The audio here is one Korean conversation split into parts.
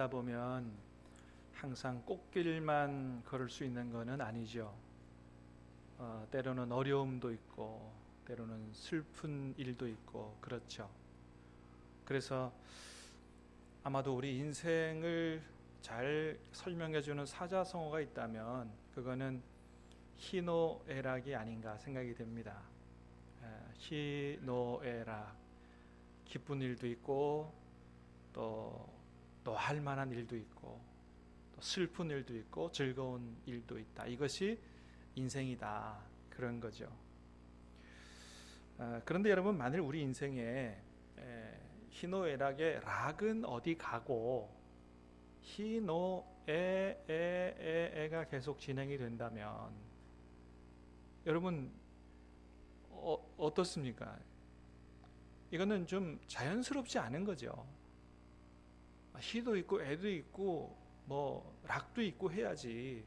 살다 보면 항상 꽃길만 걸을 수 있는 것은 아니죠. 어, 때로는 어려움도 있고, 때로는 슬픈 일도 있고, 그렇죠. 그래서 아마도 우리 인생을 잘 설명해주는 사자성어가 있다면, 그거는 희노애락이 아닌가 생각이 됩니다. 에, 희노애락. 기쁜 일도 있고, 또, 또 할 만한 일도 있고, 또 슬픈 일도 있고, 즐거운 일도 있다. 이것이 인생이다. 그런 거죠. 아, 그런데 여러분, 만일 우리 인생에 에, 희노애락의 락은 어디 가고, 희노애애애가 계속 진행이 된다면, 여러분, 어, 어떻습니까? 이거는 좀 자연스럽지 않은 거죠. 희도 있고 애도 있고 뭐 락도 있고 해야지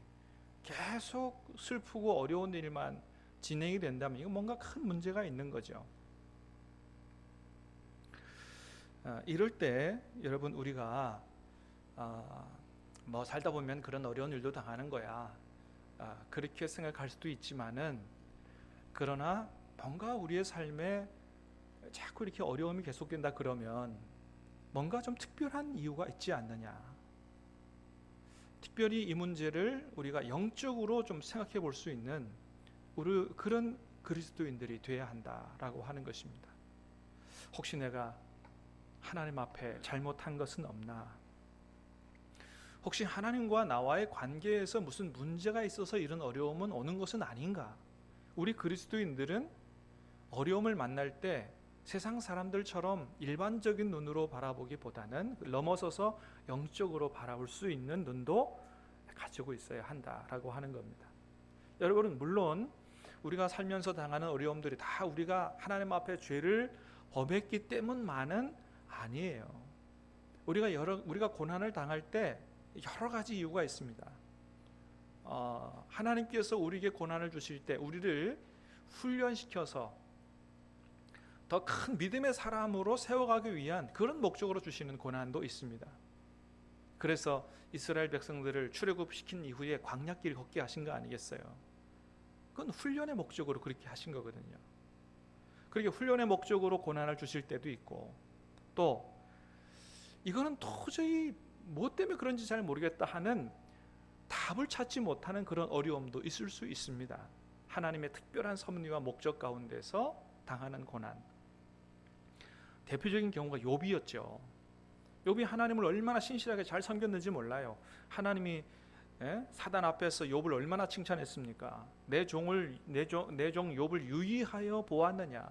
계속 슬프고 어려운 일만 진행이 된다면 이거 뭔가 큰 문제가 있는 거죠. 아, 이럴 때 여러분 우리가 아, 뭐 살다 보면 그런 어려운 일도 당하는 거야. 아, 그렇게 생각할 수도 있지만은 그러나 뭔가 우리의 삶에 자꾸 이렇게 어려움이 계속된다 그러면 뭔가 좀 특별한 이유가 있지 않느냐. 특별히 이 문제를 우리가 영적으로 좀 생각해 볼 수 있는 우리 그런 그리스도인들이 돼야 한다라고 하는 것입니다. 혹시 내가 하나님 앞에 잘못한 것은 없나? 혹시 하나님과 나와의 관계에서 무슨 문제가 있어서 이런 어려움은 오는 것은 아닌가? 우리 그리스도인들은 어려움을 만날 때 세상 사람들처럼 일반적인 눈으로 바라보기보다는 넘어서서 영적으로 바라볼 수 있는 눈도 가지고 있어야 한다라고 하는 겁니다. 여러분은 물론 우리가 살면서 당하는 어려움들이 다 우리가 하나님 앞에 죄를 범했기 때문만은 아니에요. 우리가 여러 우리가 고난을 당할 때 여러 가지 이유가 있습니다. 어, 하나님께서 우리에게 고난을 주실 때 우리를 훈련시켜서 더 큰 믿음의 사람으로 세워가기 위한 그런 목적으로 주시는 고난도 있습니다. 그래서 이스라엘 백성들을 출애굽시킨 이후에 광야길 걷게 하신 거 아니겠어요? 그건 훈련의 목적으로 그렇게 하신 거거든요. 그렇게 훈련의 목적으로 고난을 주실 때도 있고 또 이거는 도저히 뭐 때문에 그런지 잘 모르겠다 하는 답을 찾지 못하는 그런 어려움도 있을 수 있습니다. 하나님의 특별한 섭리와 목적 가운데서 당하는 고난. 대표적인 경우가 욥이었죠. 욥이 하나님을 얼마나 신실하게 잘 섬겼는지 몰라요. 하나님이 예? 사단 앞에서 욥을 얼마나 칭찬했습니까? 내 종을 내종 욥을 유의하여 보았느냐?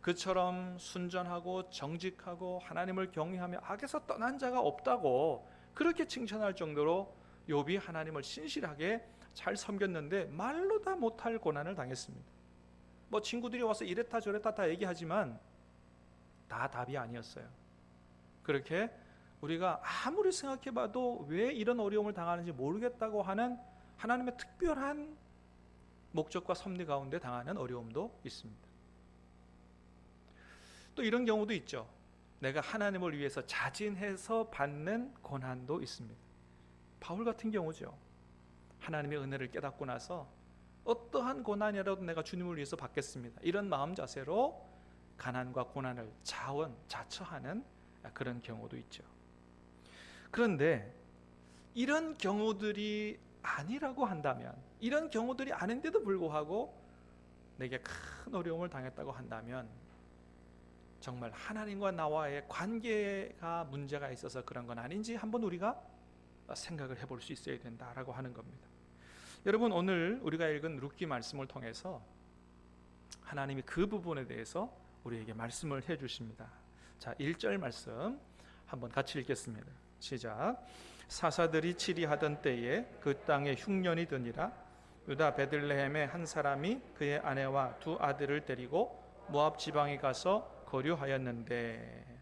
그처럼 순전하고 정직하고 하나님을 경외하며 악에서 떠난 자가 없다고 그렇게 칭찬할 정도로 욥이 하나님을 신실하게 잘 섬겼는데 말로 다 못할 고난을 당했습니다. 뭐 친구들이 와서 이랬다 저랬다 다 얘기하지만 다 답이 아니었어요. 그렇게 우리가 아무리 생각해 봐도 왜 이런 어려움을 당하는지 모르겠다고 하는 하나님의 특별한 목적과 섭리 가운데 당하는 어려움도 있습니다. 또 이런 경우도 있죠. 내가 하나님을 위해서 자진해서 받는 고난도 있습니다. 바울 같은 경우죠. 하나님의 은혜를 깨닫고 나서 어떠한 고난이라도 내가 주님을 위해서 받겠습니다. 이런 마음 자세로 가난과 고난을 자원 자처하는 그런 경우도 있죠. 그런데 이런 경우들이 아니라고 한다면 이런 경우들이 아닌데도 불구하고 내게 큰 어려움을 당했다고 한다면 정말 하나님과 나와의 관계가 문제가 있어서 그런 건 아닌지 한번 우리가 생각을 해볼 수 있어야 된다라고 하는 겁니다. 여러분 오늘 우리가 읽은 룻기 말씀을 통해서 하나님이 그 부분에 대해서 우리에게 말씀을 해 주십니다. 자, 1절 말씀 한번 같이 읽겠습니다. 시작. 사사들이 치리하던 때에 그 땅에 흉년이 드니라 유다 베들레헴의 한 사람이 그의 아내와 두 아들을 데리고 모압 지방에 가서 거류하였는데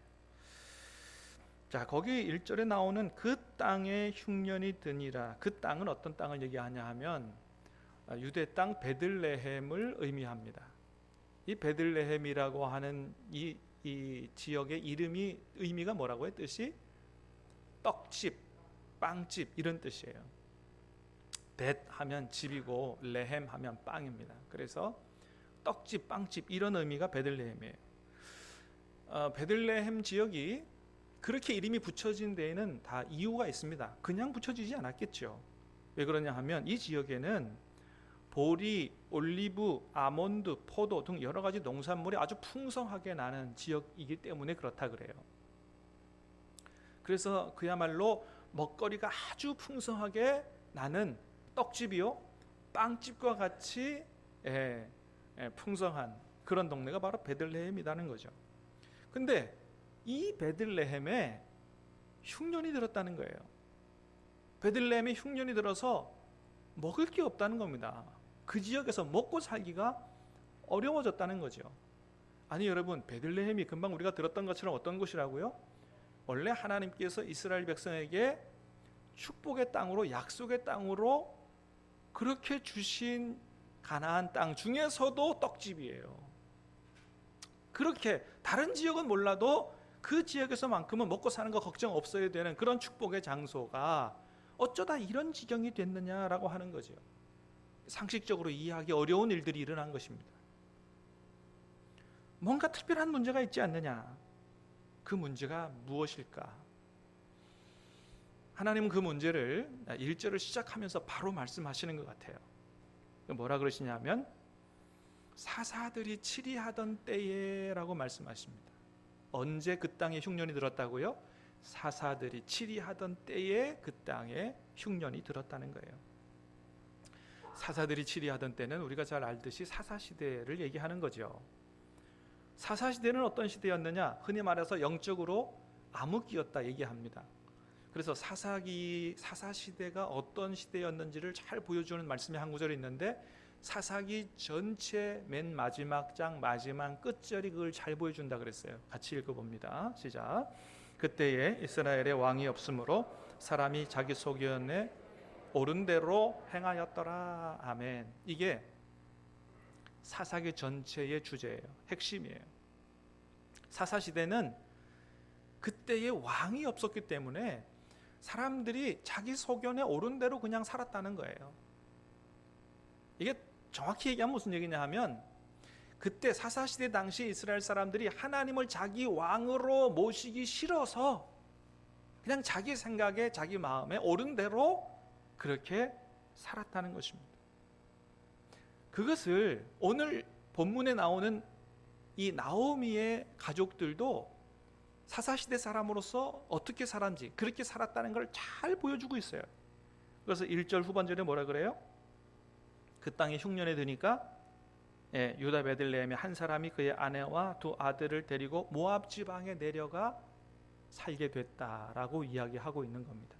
자, 거기 1절에 나오는 그 땅에 흉년이 드니라. 그 땅은 어떤 땅을 얘기하냐 하면 유대 땅 베들레헴을 의미합니다. 이 베들레헴이라고 하는 이, 이 지역의 이름이 의미가 뭐라고요? 뜻이 떡집 빵집 이런 뜻이에요. 벳 하면 집이고 레헴 하면 빵입니다. 그래서 떡집, 빵집 이런 의미가 베들레헴이에요. 어, 베들레헴 지역이 그렇게 이름이 붙여진 데에는 다 이유가 있습니다. 그냥 붙여지지 않았겠죠. 왜 그러냐 하면 이 지역에는 보리, 올리브, 아몬드, 포도 등 여러 가지 농산물이 아주 풍성하게 나는 지역이기 때문에 그렇다 그래요. 그래서 그야말로 먹거리가 아주 풍성하게 나는 떡집이요, 빵집과 같이 예, 예, 풍성한 그런 동네가 바로 베들레헴이라는 거죠. 근데 이 베들레헴에 흉년이 들었다는 거예요. 베들레헴에 흉년이 들어서 먹을 게 없다는 겁니다. 그 지역에서 먹고 살기가 어려워졌다는 거죠. 아니 여러분 베들레헴이 금방 우리가 들었던 것처럼 어떤 곳이라고요? 원래 하나님께서 이스라엘 백성에게 축복의 땅으로 약속의 땅으로 그렇게 주신 가나안 땅 중에서도 떡집이에요. 그렇게 다른 지역은 몰라도 그 지역에서만큼은 먹고 사는 거 걱정 없어야 되는 그런 축복의 장소가 어쩌다 이런 지경이 됐느냐라고 하는 거죠. 상식적으로 이해하기 어려운 일들이 일어난 것입니다. 뭔가 특별한 문제가 있지 않느냐? 그 문제가 무엇일까? 하나님은 그 문제를 1절을 시작하면서 바로 말씀하시는 것 같아요. 뭐라 그러시냐면 사사들이 치리하던 때에라고 말씀하십니다. 언제 그 땅에 흉년이 들었다고요? 사사들이 치리하던 때에 그 땅에 흉년이 들었다는 거예요. 사사들이 치리하던 때는 우리가 잘 알듯이 사사 시대를 얘기하는 거죠. 사사 시대는 어떤 시대였느냐? 흔히 말해서 영적으로 암흑기였다 얘기합니다. 그래서 사사기 사사 시대가 어떤 시대였는지를 잘 보여주는 말씀이 한 구절이 있는데 사사기 전체 맨 마지막 장 마지막 끝절이 그걸 잘 보여준다 그랬어요. 같이 읽어봅니다. 시작. 그때에 이스라엘의 왕이 없으므로 사람이 자기 소견에 옳은 대로 행하였더라. 아멘. 이게 사사기 전체의 주제예요. 핵심이에요. 사사 시대는 그때의 왕이 없었기 때문에 사람들이 자기 소견에 옳은 대로 그냥 살았다는 거예요. 이게 정확히 얘기하면 무슨 얘기냐 하면 그때 사사 시대 당시 이스라엘 사람들이 하나님을 자기 왕으로 모시기 싫어서 그냥 자기 생각에 자기 마음에 옳은 대로 그렇게 살았다는 것입니다. 그것을 오늘 본문에 나오는 이 나오미의 가족들도 사사시대 사람으로서 어떻게 살았는지 그렇게 살았다는 걸 잘 보여주고 있어요. 그래서 1절 후반절에 뭐라 그래요? 그 땅에 흉년에 드니까 예, 유다 베들레헴의 한 사람이 그의 아내와 두 아들을 데리고 모압 지방에 내려가 살게 됐다라고 이야기하고 있는 겁니다.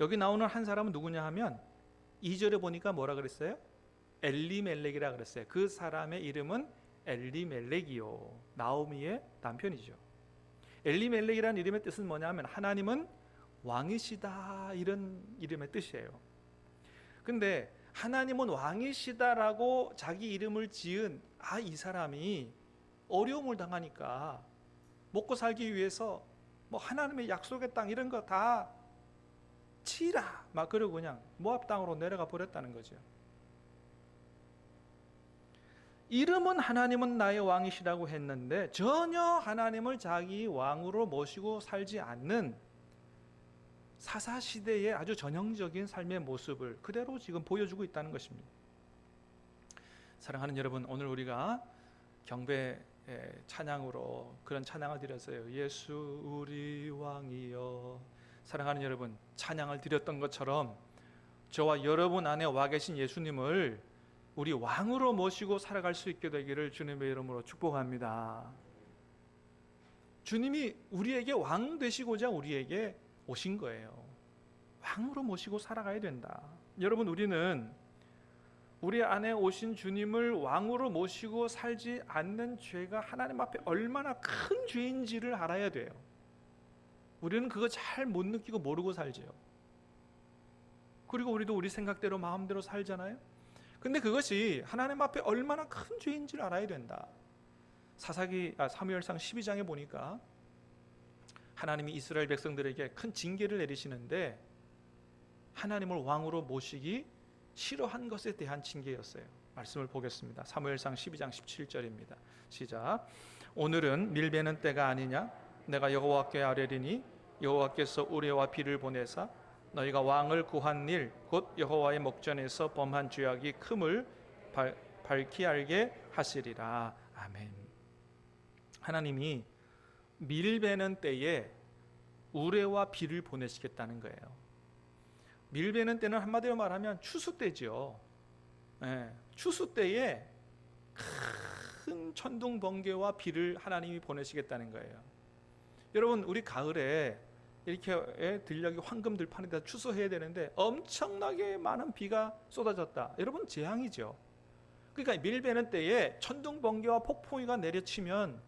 여기 나오는 한 사람은 누구냐 하면 2절에 보니까 뭐라 그랬어요? 엘리멜렉이라 그랬어요. 그 사람의 이름은 엘리멜렉이요. 나오미의 남편이죠. 엘리멜렉이라는 이름의 뜻은 뭐냐면 하나님은 왕이시다 이런 이름의 뜻이에요. 근데 하나님은 왕이시다라고 자기 이름을 지은 아 이 사람이 어려움을 당하니까 먹고 살기 위해서 뭐 하나님의 약속의 땅 이런 거 다 치라 막 그러고 그냥 모압 땅으로 내려가 버렸다는 거죠. 이름은 하나님은 나의 왕이시라고 했는데 전혀 하나님을 자기 왕으로 모시고 살지 않는 사사 시대의 아주 전형적인 삶의 모습을 그대로 지금 보여주고 있다는 것입니다. 사랑하는 여러분, 오늘 우리가 경배 찬양으로 그런 찬양을 드렸어요. 예수 우리 왕이여. 사랑하는 여러분, 찬양을 드렸던 것처럼 저와 여러분 안에 와 계신 예수님을 우리 왕으로 모시고 살아갈 수 있게 되기를 주님의 이름으로 축복합니다. 주님이 우리에게 왕 되시고자 우리에게 오신 거예요. 왕으로 모시고 살아가야 된다. 여러분 우리는 우리 안에 오신 주님을 왕으로 모시고 살지 않는 죄가 하나님 앞에 얼마나 큰 죄인지를 알아야 돼요. 우리는 그거 잘 못 느끼고 모르고 살죠. 그리고 우리도 우리 생각대로 마음대로 살잖아요. 근데 그것이 하나님 앞에 얼마나 큰 죄인지를 알아야 된다. 사사기 아, 사무엘상 12장에 보니까 하나님이 이스라엘 백성들에게 큰 징계를 내리시는데 하나님을 왕으로 모시기 싫어한 것에 대한 징계였어요. 말씀을 보겠습니다. 사무엘상 12장 17절입니다. 시작. 오늘은 밀베는 때가 아니냐? 내가 여호와께 아뢰리니 여호와께서 우레와 비를 보내사 너희가 왕을 구한 일 곧 여호와의 목전에서 범한 죄악이 큼을 발, 밝히 알게 하시리라. 아멘. 하나님이 밀베는 때에 우레와 비를 보내시겠다는 거예요. 밀베는 때는 한마디로 말하면 추수 때죠. 예, 추수 때에 큰 천둥 번개와 비를 하나님이 보내시겠다는 거예요. 여러분 우리 가을에 이렇게 예, 들녘이 황금 들판에다 추수해야 되는데 엄청나게 많은 비가 쏟아졌다. 여러분 재앙이죠. 그러니까 밀베는 때에 천둥 번개와 폭풍이가 내려치면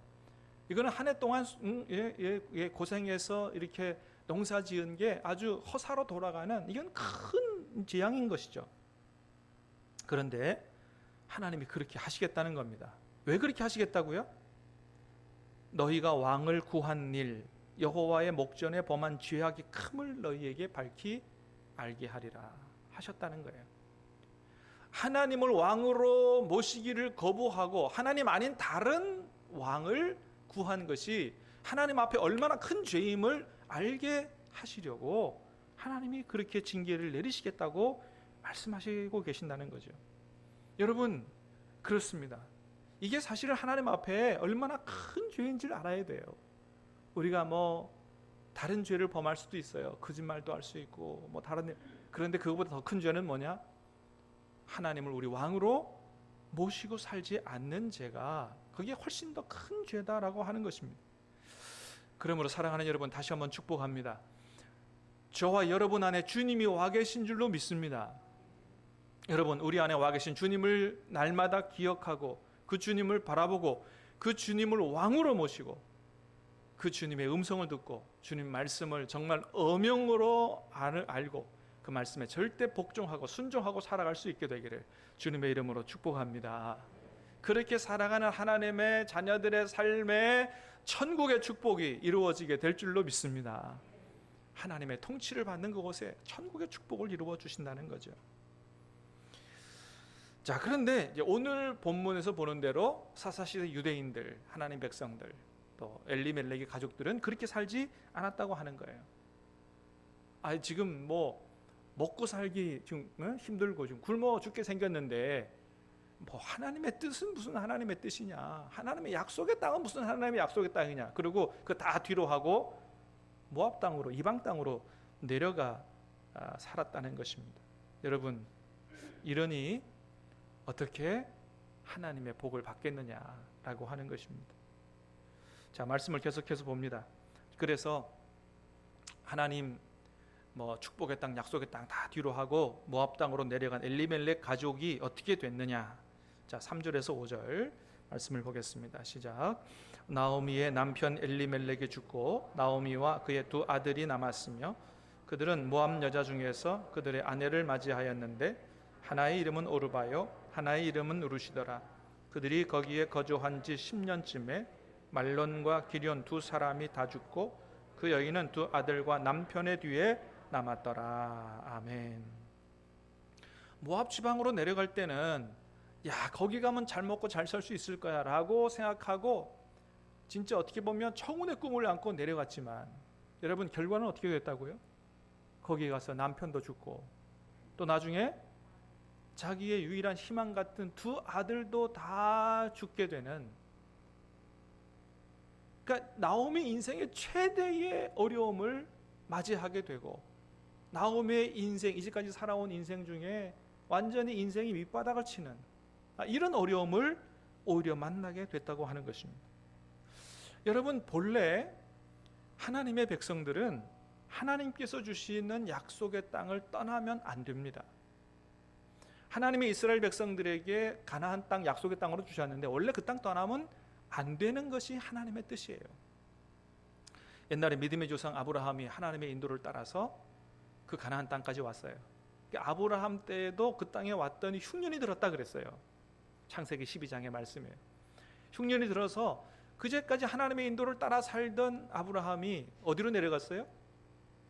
이거는 한 해 동안 음, 예, 예, 예, 고생해서 이렇게 농사 지은 게 아주 허사로 돌아가는 이건 큰 재앙인 것이죠. 그런데 하나님이 그렇게 하시겠다는 겁니다. 왜 그렇게 하시겠다고요? 너희가 왕을 구한 일 여호와의 목전에 범한 죄악이 큼을 너희에게 밝히 알게 하리라 하셨다는 거예요. 하나님을 왕으로 모시기를 거부하고 하나님 아닌 다른 왕을 구한 것이 하나님 앞에 얼마나 큰 죄임을 알게 하시려고 하나님이 그렇게 징계를 내리시겠다고 말씀하시고 계신다는 거죠. 여러분 그렇습니다. 이게 사실은 하나님 앞에 얼마나 큰 죄인지를 알아야 돼요. 우리가 뭐 다른 죄를 범할 수도 있어요. 거짓말도 할 수 있고 뭐 다른 일. 그런데 그것보다 더 큰 죄는 뭐냐? 하나님을 우리 왕으로 모시고 살지 않는 죄가 그게 훨씬 더 큰 죄다라고 하는 것입니다. 그러므로 사랑하는 여러분 다시 한번 축복합니다. 저와 여러분 안에 주님이 와 계신 줄로 믿습니다. 여러분 우리 안에 와 계신 주님을 날마다 기억하고 그 주님을 바라보고 그 주님을 왕으로 모시고 그 주님의 음성을 듣고 주님 말씀을 정말 어명으로 알고 그 말씀에 절대 복종하고 순종하고 살아갈 수 있게 되기를 주님의 이름으로 축복합니다. 그렇게 살아가는 하나님의 자녀들의 삶에 천국의 축복이 이루어지게 될 줄로 믿습니다. 하나님의 통치를 받는 그곳에 천국의 축복을 이루어 주신다는 거죠. 자, 그런데 오늘 본문에서 보는 대로 사사시대 유대인들, 하나님 백성들, 또 엘리멜렉의 가족들은 그렇게 살지 않았다고 하는 거예요. 아, 지금 뭐 먹고 살기 좀 힘들고 좀 굶어 죽게 생겼는데 뭐 하나님의 뜻은 무슨 하나님의 뜻이냐? 하나님의 약속의 땅은 무슨 하나님의 약속의 땅이냐? 그리고 그 다 뒤로 하고 모압 땅으로 이방 땅으로 내려가 아, 살았다는 것입니다. 여러분 이러니 어떻게 하나님의 복을 받겠느냐라고 하는 것입니다. 자 말씀을 계속해서 봅니다. 그래서 하나님 뭐 축복의 땅, 약속의 땅 다 뒤로 하고 모압 땅으로 내려간 엘리멜렉 가족이 어떻게 됐느냐? 자, 3절에서 5절 말씀을 보겠습니다. 시작. 나오미의 남편 엘리멜렉이 죽고 나오미와 그의 두 아들이 남았으며 그들은 모압 여자 중에서 그들의 아내를 맞이하였는데 하나의 이름은 오르바요 하나의 이름은 루시더라. 그들이 거기에 거주한 지 10년쯤에 말론과 기련 두 사람이 다 죽고 그 여인은 두 아들과 남편의 뒤에 남았더라. 아멘. 모압 지방으로 내려갈 때는 야 거기 가면 잘 먹고 잘 살 수 있을 거야라고 생각하고 진짜 어떻게 보면 청운의 꿈을 안고 내려갔지만 여러분 결과는 어떻게 됐다고요? 거기 가서 남편도 죽고 또 나중에 자기의 유일한 희망 같은 두 아들도 다 죽게 되는 그러니까 나오미 인생의 최대의 어려움을 맞이하게 되고 나오미의 인생 이제까지 살아온 인생 중에 완전히 인생이 밑바닥을 치는 아, 이런 어려움을 오히려 만나게 됐다고 하는 것입니다. 여러분 본래 하나님의 백성들은 하나님께서 주시는 약속의 땅을 떠나면 안 됩니다. 하나님이 이스라엘 백성들에게 가나안 땅 약속의 땅으로 주셨는데 원래 그 땅 떠나면 안 되는 것이 하나님의 뜻이에요. 옛날에 믿음의 조상 아브라함이 하나님의 인도를 따라서 그 가나안 땅까지 왔어요. 아브라함 때에도 그 땅에 왔더니 흉년이 들었다 그랬어요. 창세기 12장의 말씀이에요. 흉년이 들어서 그제까지 하나님의 인도를 따라 살던 아브라함이 어디로 내려갔어요?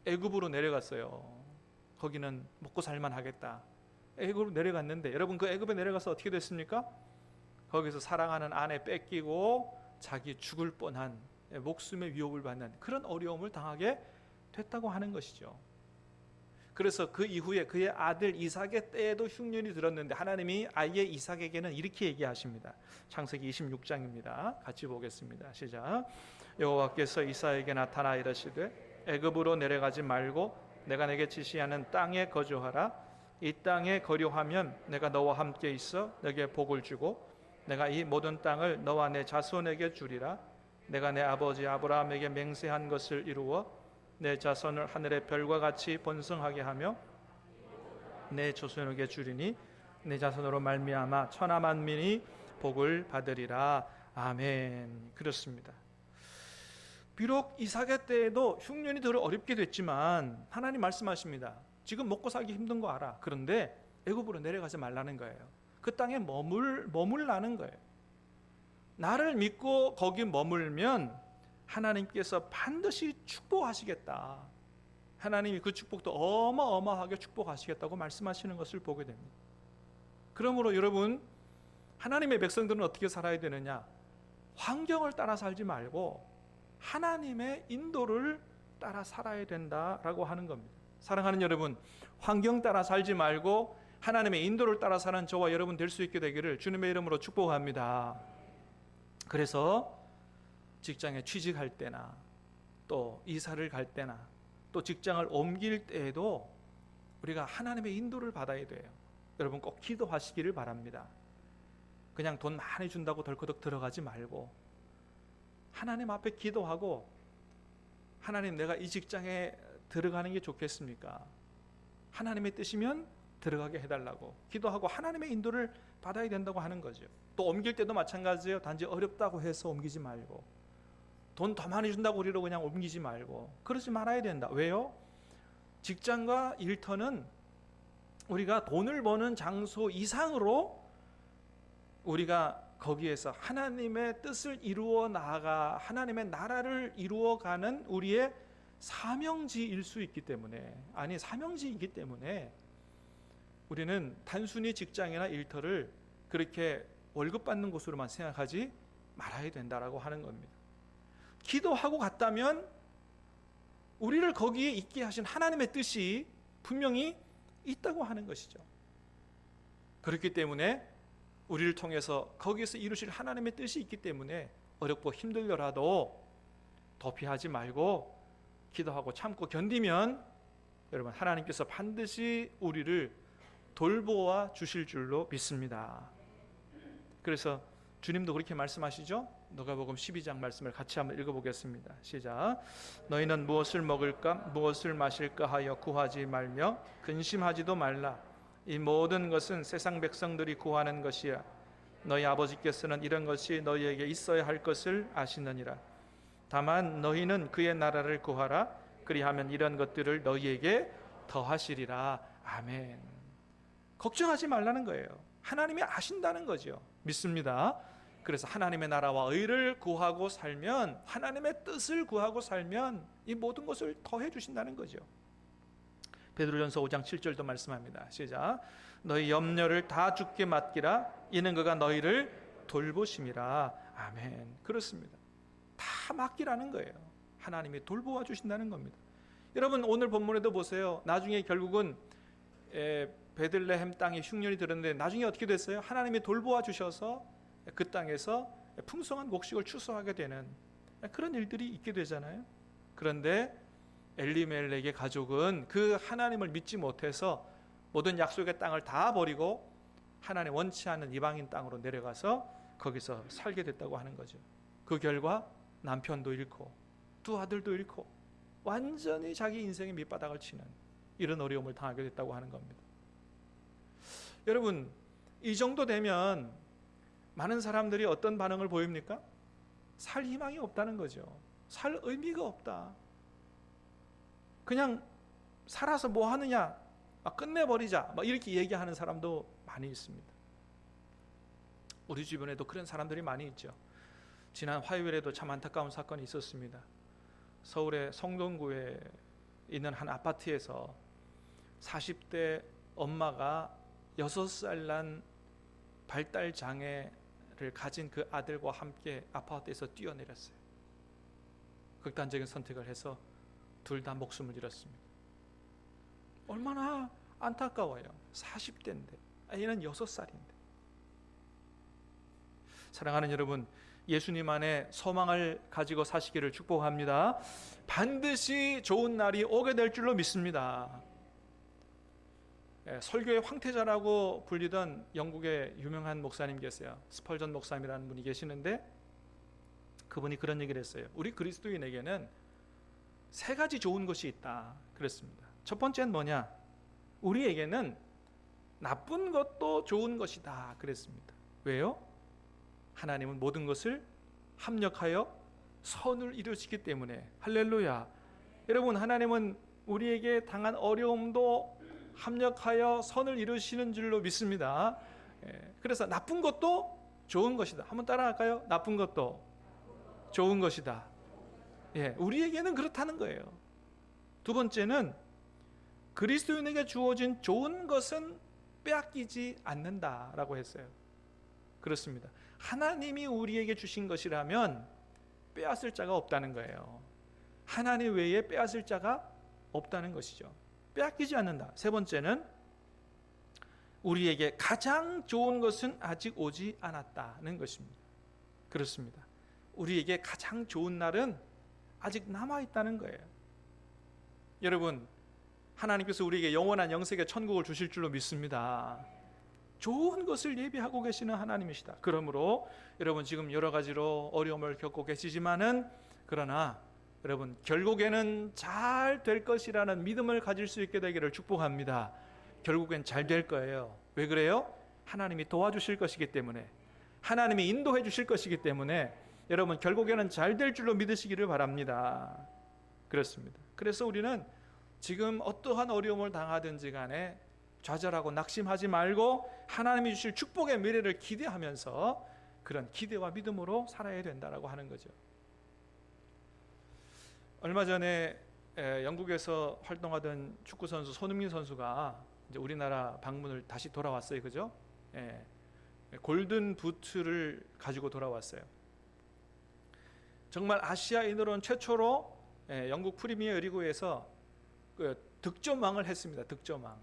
애굽으로 내려갔어요. 거기는 먹고 살만 하겠다. 애굽으로 내려갔는데 여러분 그 애굽에 내려가서 어떻게 됐습니까? 거기서 사랑하는 아내 뺏기고 자기 죽을 뻔한 목숨의 위협을 받는 그런 어려움을 당하게 됐다고 하는 것이죠. 그래서 그 이후에 그의 아들 이삭의 때에도 흉년이 들었는데 하나님이 아예 이삭에게는 이렇게 얘기하십니다. 창세기 26장입니다. 같이 보겠습니다. 시작. 여호와께서 이삭에게 나타나 이르시되 애굽으로 내려가지 말고 내가 내게 지시하는 땅에 거주하라. 이 땅에 거류하면 내가 너와 함께 있어 내게 복을 주고 내가 이 모든 땅을 너와 내 자손에게 주리라. 내가 내 아버지 아브라함에게 맹세한 것을 이루어 내 자손을 하늘의 별과 같이 번성하게 하며 내 조선에게 주리니 내 자손으로 말미암아 천하 만민이 복을 받으리라 아멘 그렇습니다. 비록 이삭의 때에도 흉년이 더 어렵게 됐지만 하나님 말씀하십니다. 지금 먹고 살기 힘든 거 알아. 그런데 애굽으로 내려가지 말라는 거예요. 그 땅에 머물 머물라는 거예요. 나를 믿고 거기 머물면 하나님께서 반드시 축복하시겠다. 하나님이 그 축복도 어마어마하게 축복하시겠다고 말씀하시는 것을 보게 됩니다. 그러므로 여러분 하나님의 백성들은 어떻게 살아야 되느냐? 환경을 따라 살지 말고 하나님의 인도를 따라 살아야 된다라고 하는 겁니다. 사랑하는 여러분, 환경 따라 살지 말고 하나님의 인도를 따라 사는 저와 여러분 될 수 있게 되기를 주님의 이름으로 축복합니다. 그래서 직장에 취직할 때나 또 이사를 갈 때나 또 직장을 옮길 때에도 우리가 하나님의 인도를 받아야 돼요. 여러분 꼭 기도하시기를 바랍니다. 그냥 돈 많이 준다고 덜커덕 들어가지 말고 하나님 앞에 기도하고 하나님 내가 이 직장에 들어가는 게 좋겠습니까? 하나님의 뜻이면 들어가게 해달라고 기도하고 하나님의 인도를 받아야 된다고 하는 거죠. 또 옮길 때도 마찬가지예요. 단지 어렵다고 해서 옮기지 말고 돈 더 많이 준다고 우리로 그냥 옮기지 말고 그러지 말아야 된다. 왜요? 직장과 일터는 우리가 돈을 버는 장소 이상으로 우리가 거기에서 하나님의 뜻을 이루어 나아가 하나님의 나라를 이루어가는 우리의 사명지일 수 있기 때문에 아니 사명지이기 때문에 우리는 단순히 직장이나 일터를 그렇게 월급 받는 곳으로만 생각하지 말아야 된다라고 하는 겁니다. 기도하고 갔다면 우리를 거기에 있게 하신 하나님의 뜻이 분명히 있다고 하는 것이죠. 그렇기 때문에 우리를 통해서 거기에서 이루실 하나님의 뜻이 있기 때문에 어렵고 힘들더라도 도피하지 말고 기도하고 참고 견디면 여러분 하나님께서 반드시 우리를 돌보아 주실 줄로 믿습니다. 그래서 주님도 그렇게 말씀하시죠? 누가복음 12장 말씀을 같이 한번 읽어보겠습니다. 시작. 너희는 무엇을 먹을까, 무엇을 마실까 하여 구하지 말며 근심하지도 말라. 이 모든 것은 세상 백성들이 구하는 것이야. 너희 아버지께서는 이런 것이 너희에게 있어야 할 것을 아시느니라. 다만 너희는 그의 나라를 구하라. 그리하면 이런 것들을 너희에게 더하시리라. 아멘. 걱정하지 말라는 거예요. 하나님이 아신다는 거죠. 믿습니다. 그래서 하나님의 나라와 의를 구하고 살면 하나님의 뜻을 구하고 살면 이 모든 것을 더해 주신다는 거죠. 베드로전서 5장 7절도 말씀합니다. 시작. 너희 염려를 다 주께 맡기라. 이는 그가 너희를 돌보심이라. 아멘. 그렇습니다. 다 맡기라는 거예요. 하나님이 돌보아 주신다는 겁니다. 여러분 오늘 본문에도 보세요. 나중에 결국은 에, 베들레헴 땅에 흉년이 들었는데 나중에 어떻게 됐어요? 하나님이 돌보아 주셔서 그 땅에서 풍성한 곡식을 추수하게 되는 그런 일들이 있게 되잖아요. 그런데 엘리멜렉의 가족은 그 하나님을 믿지 못해서 모든 약속의 땅을 다 버리고 하나님 원치 않는 이방인 땅으로 내려가서 거기서 살게 됐다고 하는 거죠. 그 결과 남편도 잃고 두 아들도 잃고 완전히 자기 인생의 밑바닥을 치는 이런 어려움을 당하게 됐다고 하는 겁니다. 여러분, 이 정도 되면 많은 사람들이 어떤 반응을 보입니까? 살 희망이 없다는 거죠. 살 의미가 없다. 그냥 살아서 뭐 하느냐? 아, 끝내버리자. 막 이렇게 얘기하는 사람도 많이 있습니다. 우리 주변에도 그런 사람들이 많이 있죠. 지난 화요일에도 참 안타까운 사건이 있었습니다. 서울의 성동구에 있는 한 아파트에서 40대 엄마가 6살 난 발달 장애를 가진 그 아들과 함께 아파트에서 뛰어내렸어요. 극단적인 선택을 해서 둘 다 목숨을 잃었습니다. 얼마나 안타까워요. 40대인데 아이는 6살인데. 사랑하는 여러분, 예수님 안에 소망을 가지고 사시기를 축복합니다. 반드시 좋은 날이 오게 될 줄로 믿습니다. 예, 설교의 황태자라고 불리던 영국의 유명한 목사님 계세요. 스펄전 목사님이라는 분이 계시는데 그분이 그런 얘기를 했어요. 우리 그리스도인에게는 세 가지 좋은 것이 있다. 그랬습니다. 첫 번째는 뭐냐? 우리에게는 나쁜 것도 좋은 것이다. 그랬습니다. 왜요? 하나님은 모든 것을 합력하여 선을 이루시기 때문에 할렐루야. 여러분 하나님은 우리에게 당한 어려움도 합력하여 선을 이루시는 줄로 믿습니다. 예, 그래서 나쁜 것도 좋은 것이다. 한번 따라할까요? 나쁜 것도 좋은 것이다. 예, 우리에게는 그렇다는 거예요. 두 번째는 그리스도인에게 주어진 좋은 것은 빼앗기지 않는다라고 했어요. 그렇습니다. 하나님이 우리에게 주신 것이라면 빼앗을 자가 없다는 거예요. 하나님 외에 빼앗을 자가 없다는 것이죠. 빼앗기지 않는다. 세 번째는 우리에게 가장 좋은 것은 아직 오지 않았다는 것입니다. 그렇습니다. 우리에게 가장 좋은 날은 아직 남아 있다는 거예요. 여러분, 하나님께서 우리에게 영원한 영생의 천국을 주실 줄로 믿습니다. 좋은 것을 예비하고 계시는 하나님이시다. 그러므로 여러분 지금 여러 가지로 어려움을 겪고 계시지만은 그러나 여러분 결국에는 잘 될 것이라는 믿음을 가질 수 있게 되기를 축복합니다. 결국엔 잘 될 거예요. 왜 그래요? 하나님이 도와주실 것이기 때문에 하나님이 인도해 주실 것이기 때문에 여러분 결국에는 잘 될 줄로 믿으시기를 바랍니다. 그렇습니다. 그래서 우리는 지금 어떠한 어려움을 당하든지 간에 좌절하고 낙심하지 말고 하나님이 주실 축복의 미래를 기대하면서 그런 기대와 믿음으로 살아야 된다라고 하는 거죠. 얼마 전에 에, 영국에서 활동하던 축구 선수 손흥민 선수가 이제 우리나라 방문을 다시 돌아왔어요, 그죠? 예, 골든 부트를 가지고 돌아왔어요. 정말 아시아인으로는 최초로 예, 영국 프리미어 리그에서 그 득점왕을 했습니다. 득점왕.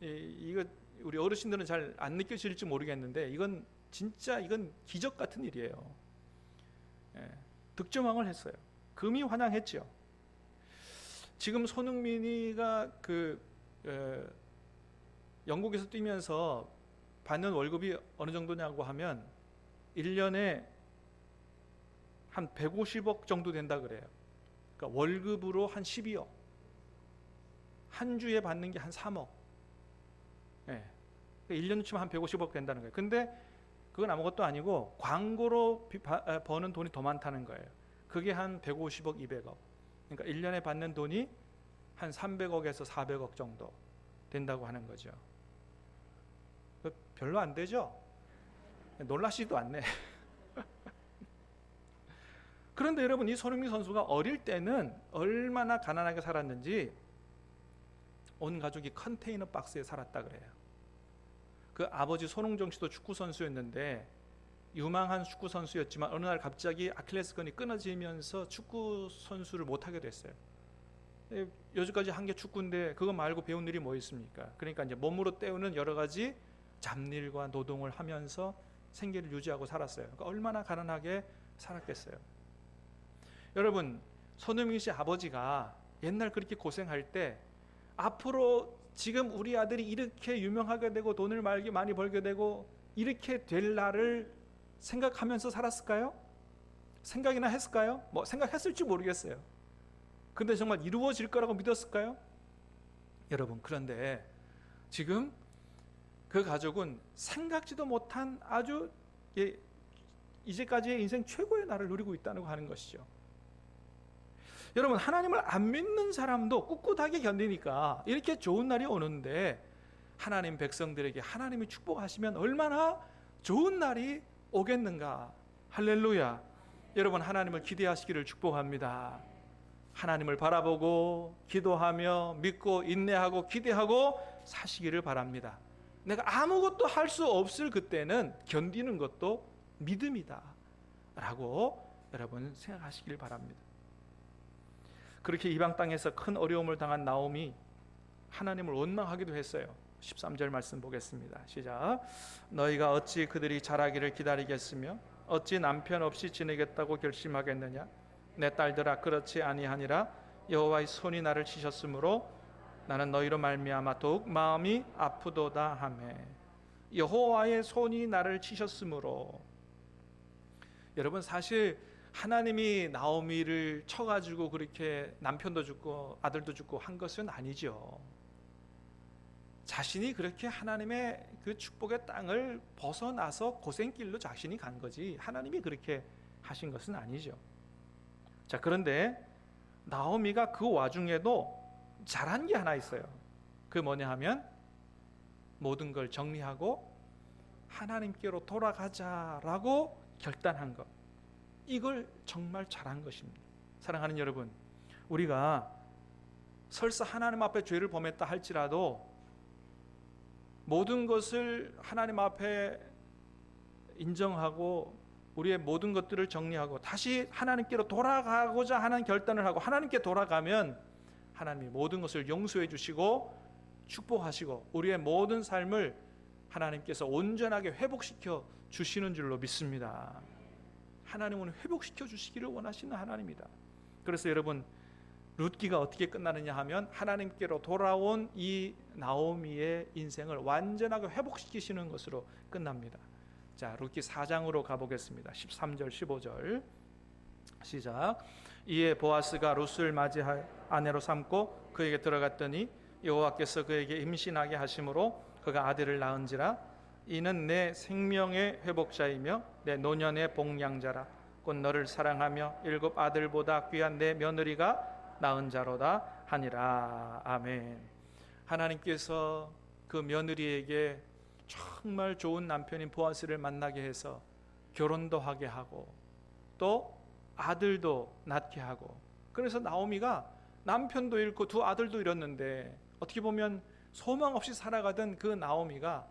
이, 이거 우리 어르신들은 잘 안 느껴질지 모르겠는데 이건 진짜 이건 기적 같은 일이에요. 예, 득점왕을 했어요. 금이 환영했죠. 지금 손흥민이가 그 에, 영국에서 뛰면서 받는 월급이 어느 정도냐고 하면 1년에 한 150억 정도 된다 그래요. 그러니까 월급으로 한 12억. 한 주에 받는 게 한 3억. 예. 1년 치면 한 150억 된다는 거예요. 근데 그건 아무것도 아니고 광고로 아, 버는 돈이 더 많다는 거예요. 그게 한 150억, 200억. 그러니까 1년에 받는 돈이 한 300억에서 400억 정도 된다고 하는 거죠. 그 별로 안 되죠? 놀라시도 않네. 그런데 여러분 이 손흥민 선수가 어릴 때는 얼마나 가난하게 살았는지 온 가족이 컨테이너 박스에 살았다 그래요. 그 아버지 손흥정 씨도 축구 선수였는데 유망한 축구 선수였지만 어느 날 갑자기 아킬레스건이 끊어지면서 축구 선수를 못 하게 됐어요. 예, 여기까지 한 게 축구인데 그거 말고 배운 일이 뭐 있습니까? 그러니까 이제 몸으로 때우는 여러 가지 잡일과 노동을 하면서 생계를 유지하고 살았어요. 그러니까 얼마나 가난하게 살았겠어요. 여러분 손흥민 씨 아버지가 옛날 그렇게 고생할 때 앞으로 지금 우리 아들이 이렇게 유명하게 되고 돈을 많이 벌게 되고 이렇게 될 날을 생각하면서 살았을까요? 생각이나 했을까요? 뭐 생각했을지 모르겠어요. 근데 정말 이루어질 거라고 믿었을까요? 여러분 그런데 지금 그 가족은 생각지도 못한 아주 예, 이제까지의 인생 최고의 날을 누리고 있다는 거 하는 것이죠. 여러분 하나님을 안 믿는 사람도 꿋꿋하게 견디니까 이렇게 좋은 날이 오는데 하나님 백성들에게 하나님이 축복하시면 얼마나 좋은 날이 오겠는가 할렐루야. 여러분 하나님을 기대하시기를 축복합니다. 하나님을 바라보고 기도하며 믿고 인내하고 기대하고 사시기를 바랍니다. 내가 아무것도 할 수 없을 그때는 견디는 것도 믿음이다. 라고 여러분 생각하시길 바랍니다. 그렇게 이방 땅에서 큰 어려움을 당한 나옴이 하나님을 원망하기도 했어요. 13절 말씀 보겠습니다. 시작. 너희가 어찌 그들이 자라기를 기다리겠으며 어찌 남편 없이 지내겠다고 결심하겠느냐? 내 딸들아 그렇지 아니하니라 여호와의 손이 나를 치셨으므로 나는 너희로 말미암아 더욱 마음이 아프도다 하매 여호와의 손이 나를 치셨으므로 여러분 사실 하나님이 나오미를 쳐가지고 그렇게 남편도 죽고 아들도 죽고 한 것은 아니죠. 자신이 그렇게 하나님의 그 축복의 땅을 벗어나서 고생길로 자신이 간 거지 하나님이 그렇게 하신 것은 아니죠. 자 그런데 나오미가 그 와중에도 잘한 게 하나 있어요. 그 뭐냐 하면 모든 걸 정리하고 하나님께로 돌아가자라고 결단한 것. 이걸 정말 잘한 것입니다. 사랑하는 여러분, 우리가 설사 하나님 앞에 죄를 범했다 할지라도 모든 것을 하나님 앞에 인정하고 우리의 모든 것들을 정리하고 다시 하나님께로 돌아가고자 하는 결단을 하고 하나님께 돌아가면 하나님이 모든 것을 용서해 주시고 축복하시고 우리의 모든 삶을 하나님께서 온전하게 회복시켜 주시는 줄로 믿습니다. 하나님은 회복시켜 주시기를 원하시는 하나님이다. 그래서 여러분 룻기가 어떻게 끝나느냐 하면 하나님께로 돌아온 이 나오미의 인생을 완전하게 회복시키시는 것으로 끝납니다. 자, 룻기 4장으로 가보겠습니다. 13절, 15절 시작. 이에 보아스가 룻을 맞이할 아내로 삼고 그에게 들어갔더니 여호와께서 그에게 임신하게 하심으로 그가 아들을 낳은지라 이는 내 생명의 회복자이며 내 노년의 복량자라. 곧 너를 사랑하며 일곱 아들보다 귀한 내 며느리가 낳은 자로다 하니라. 아멘. 하나님께서 그 며느리에게 정말 좋은 남편인 보아스를 만나게 해서 결혼도 하게 하고 또 아들도 낳게 하고. 그래서 나오미가 남편도 잃고 두 아들도 잃었는데 어떻게 보면 소망 없이 살아가던 그 나오미가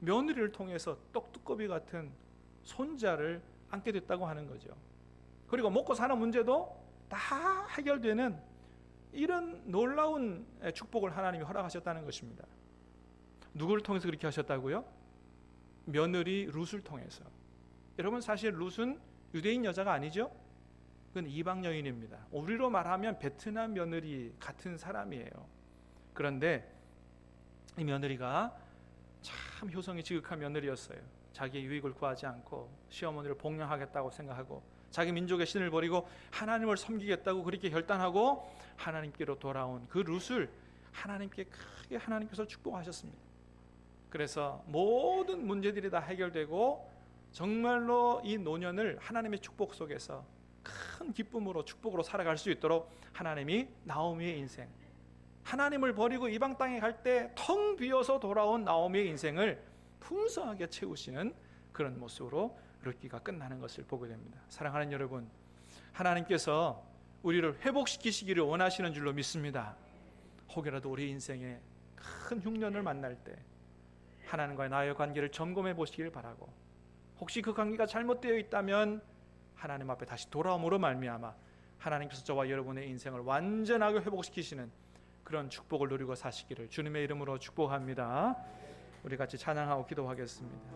며느리를 통해서 떡두꺼비 같은 손자를 안게 됐다고 하는 거죠. 그리고 먹고 사는 문제도 다 해결되는 이런 놀라운 축복을 하나님이 허락하셨다는 것입니다. 누구를 통해서 그렇게 하셨다고요? 며느리 룻을 통해서. 여러분 사실 룻은 유대인 여자가 아니죠? 그건 이방 여인입니다. 우리로 말하면 베트남 며느리 같은 사람이에요. 그런데 이 며느리가 참 효성이 지극한 며느리였어요. 자기의 유익을 구하지 않고 시어머니를 복양하겠다고 생각하고 자기 민족의 신을 버리고 하나님을 섬기겠다고 그렇게 결단하고 하나님께로 돌아온 그 룻을 하나님께 크게 하나님께서 축복하셨습니다. 그래서 모든 문제들이 다 해결되고 정말로 이 노년을 하나님의 축복 속에서 큰 기쁨으로 축복으로 살아갈 수 있도록 하나님이 나오미의 인생 하나님을 버리고 이방 땅에 갈 때 텅 비어서 돌아온 나오미의 인생을 풍성하게 채우시는 그런 모습으로 룻기가 끝나는 것을 보게 됩니다. 사랑하는 여러분, 하나님께서 우리를 회복시키시기를 원하시는 줄로 믿습니다. 혹여라도 우리 인생에 큰 흉년을 만날 때 하나님과의 나의 관계를 점검해 보시길 바라고 혹시 그 관계가 잘못되어 있다면 하나님 앞에 다시 돌아옴으로 말미암아 하나님께서 저와 여러분의 인생을 완전하게 회복시키시는 그런 축복을 누리고 사시기를 주님의 이름으로 축복합니다. 우리 같이 찬양하고 기도하겠습니다.